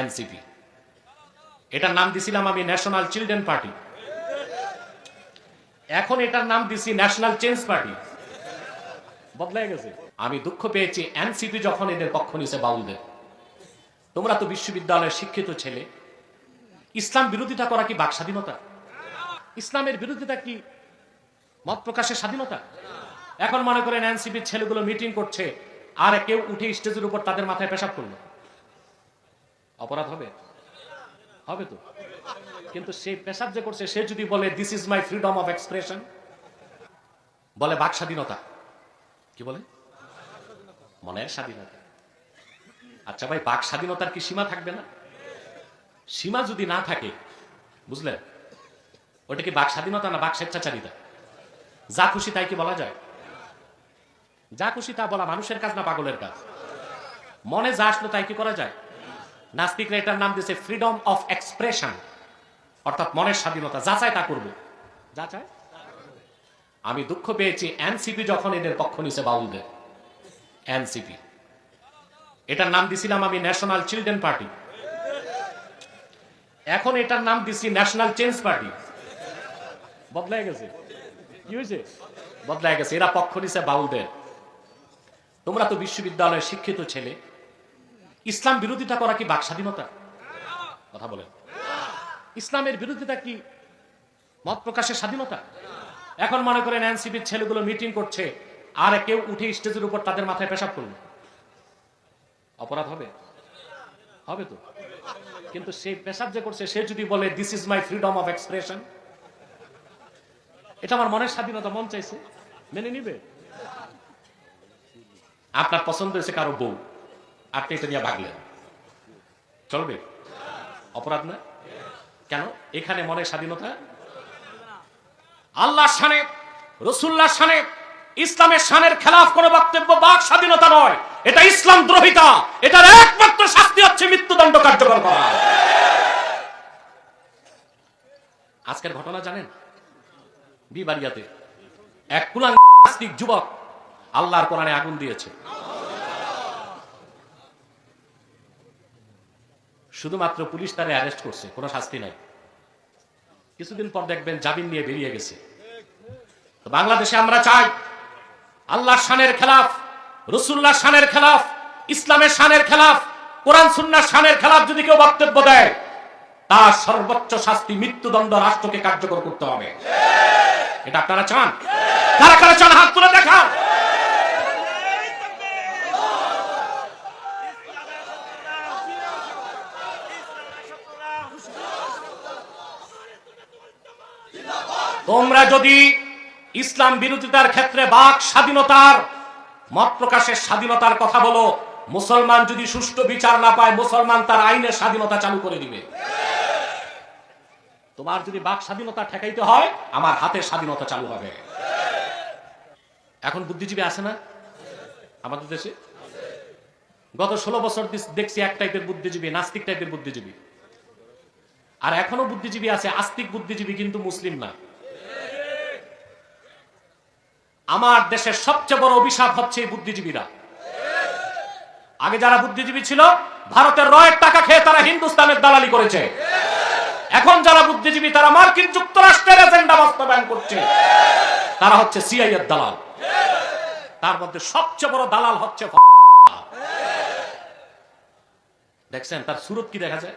NCP. এটার নাম দিছিলাম আমি ন্যাশনাল চিলড্রেন পার্টি। এখন এটার নাম দিছি ন্যাশনাল চেঞ্জ পার্টি। বদলাই গেছে। আমি দুঃখ পেয়েছি এনসিপি যখন এদের পক্ষ নিছে বাউলদের তোমরা তো বিশ্ববিদ্যালয়ের শিক্ষিত ছেলে। ইসলাম বিরোধিতা করা কি বাক স্বাধীনতা? ইসলামের বিরোধিতা কি মত প্রকাশের স্বাধীনতা? এখন মনে করেন এনসিপির ছেলেগুলো মিটিং করছে আর কেউ উঠে স্টেজের উপর তাদের মাথায় পেশাব করল। অপরাধ হবে? হবে তো। কিন্তু সে পেশাব যে করছে, সে যদি বলে this is my freedom of expression বলে বাক স্বাধীনতা, কি বলে? মনের স্বাধীনতা। আচ্ছা ভাই, বাক স্বাধীনতার কি সীমা থাকবে না? সীমা যদি না থাকে, বুঝলেন, ওটা কি বাক স্বাধীনতা না বাক স্বেচ্ছাচারিতা? যা খুশি তাই কি বলা যায়? যা খুশি তা বলা মানুষের কাজ না পাগলের কাজ? মনে যা আসলো তাই কি করা যায়? নাস্তিকরা এটার নাম দিয়েছে ফ্রিডম অফ এক্সপ্রেশন অর্থাৎ মনের স্বাধীনতা যা চায় তা করব। যা চায় আমি দুঃখ পেয়েছি এনসিপি যখন এদের পক্ষ নিছে বাউলদের। এনসিপি। এটার নাম দিছিলাম আমি ন্যাশনাল চিলড্রেন পার্টি এখন এটার নাম দিছি ন্যাশনাল চেঞ্জ পার্টি বদলাই গেছে। বদলাই গেছে। এরা পক্ষ নিছে বাউলদের। তোমরা তো বিশ্ববিদ্যালয়ের শিক্ষিত ছেলে। ইসলাম বিরোধিতা করা কি বাক স্বাধীনতা? কথা বলেন। ইসলামের বিরোধিতা কি মত প্রকাশের স্বাধীনতা? এখন মনে করেন এনসিপির ছেলেগুলো মিটিং করছে, আর কেউ উঠে স্টেজের উপর তাদের মাথায় পেশাব করল অপরাধ হবে? হবে তো। কিন্তু সে পেশাব যে করছে, সে যদি বলে this is my freedom of expression এটা আমার মনের স্বাধীনতা, মন চাইছে। মেনে নিবে? আপনার পছন্দ হয়েছে কারও বউ। আপনি এটা নিয়ে ভাগলেন। চলবে? অপরাধ না কেন? এখানে মনের স্বাধীনতা? আল্লাহ শানে রসুল্লাহ শানে ইসলামের শানের খেলাফ কোনো বক্তব্য বাক স্বাধীনতা নয়। এটা ইসলাম দ্রোহিতা। এটার একমাত্র শাস্তি হচ্ছে মৃত্যুদণ্ড কার্যকর করা। আজকের ঘটনা জানেন? বিবারিয়াতে এক কুলাং যুবক আল্লাহর কোরআনে আগুন দিয়েছে। শুধুমাত্র পুলিশ তারে অ্যারেস্ট করছে, কোনো শাস্তি নাই। কিছুদিন পর দেখবেন জামিন নিয়ে বেরিয়ে গেছে। তো বাংলাদেশে আমরা চাই আল্লাহ শানের খেলাফ রসুল্লাহ শানের খেলাফ, ইসলামের শানের খেলাফ, কোরআন সুন্নার শানের খেলাফ যদি কেউ বক্তব্য দেয়, তার সর্বোচ্চ শাস্তি মৃত্যুদণ্ড রাষ্ট্রকে কার্যকর করতে হবে। এটা আপনারা চান? কারা কারা চান? হাত তুলে দেখান! তোমরা যদি ইসলাম বিরোধিতার ক্ষেত্রে বাক স্বাধীনতার মত প্রকাশের স্বাধীনতার কথা বলো, মুসলমান যদি সুষ্ঠু বিচার না পায়, মুসলমান তার আইনের স্বাধীনতা চালু করে দিবে। তোমার যদি বাক স্বাধীনতা ঠেকাইতে হয়, আমার হাতের স্বাধীনতা চালু হবে। এখন বুদ্ধিজীবী আছে না? আমাদের দেশে? গত ষোলো বছর দেখছি এক টাইপের বুদ্ধিজীবী, নাস্তিক টাইপের বুদ্ধিজীবী। আর এখনও বুদ্ধিজীবী আছে, আস্তিক বুদ্ধিজীবী কিন্তু মুসলিম না। আমার দেশের সবচেয়ে বড় অভিশাপ হচ্ছে এই বুদ্ধিজীবীরা। আগে যারা বুদ্ধিজীবী ছিল, ভারতের রয়ের টাকা খেয়ে তারা হিন্দুস্তানের দালালি করেছে। এখন যারা বুদ্ধিজীবী, তারা মার্কিন যুক্তরাষ্ট্রের এজেন্ডা বাস্তবায়ন করছে। তারা হচ্ছে সিআই এর দালাল। তার মধ্যে সবচেয়ে বড় দালাল হচ্ছে দেখছেন, তার সুরত কি দেখা যায়?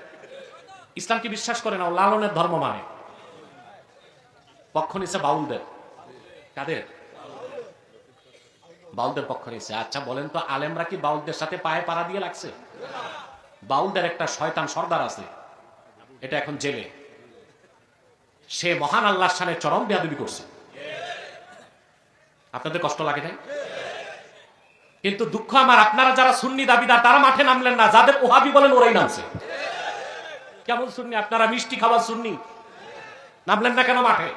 ইসলামকে বিশ্বাস করে না? লালনের ধর্ম মানে। পক্ষ নিচ্ছে বাউলদের। কাদের? বাউলদের পক্ষ নিচ্ছে আচ্ছা বলেন তো আলেমরা কি বাউলদের সাথে পায়ে পাড়া দিয়ে লাগছে? বাউলদের একটা শয়তান সর্দার আছে, এটা এখন জেলে। সে মহান আল্লাহর সামনে চরম বেয়াদবি করছে। আপনাদের কষ্ট লাগে নাই? কিন্তু দুঃখ আমার, আপনারা যারা সুন্নি দাবিদার, তারা মাঠে নামলেন না। যাদের ওহাবি বলেন, ওরাই নামছে। কেমন সুন্নি? আপনারা মিষ্টি খাবার সুন্নি? নামলেন না কেন মাঠে?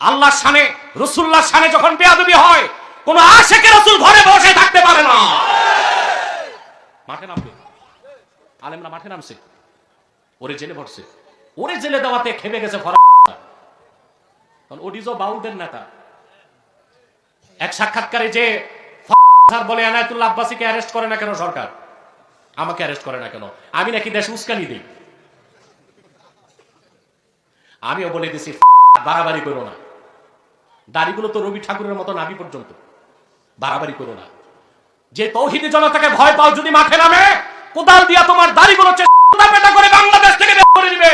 আল্লাহর সানে রসুল্লাহর সানে যখন বেয়াদবি হয় কোন আশেকে রসুল ঘরে বসে থাকতে পারে না। মাঠে নামবে। আলেমরা মাঠে নামছে। ওরে জেলে ভরছে। ওরে জেলে দেওয়াতে খেপে গেছে বাউলদের নেতা। এক সাক্ষাৎকারে যে বলে এনায়তুল্লাহ আব্বাসীকে অ্যারেস্ট করে না কেন সরকার? আমাকে অ্যারেস্ট করে না কেন? আমি নাকি দেশ উস্কানি দিই। আমিও বলে দিছি বাড়াবাড়ি করো না। দাড়িগুলো তো রবি ঠাকুরের মতো নাবি পর্যন্ত। বাড়াবাড়ি করো না। যে তৌহিদি জনতাকে ভয় পাও যদি মাঠে নামে, কোদাল দিয়া তোমার দাড়িগুলো চেষ্টা করে বাংলাদেশ থেকে বের করে দিবে।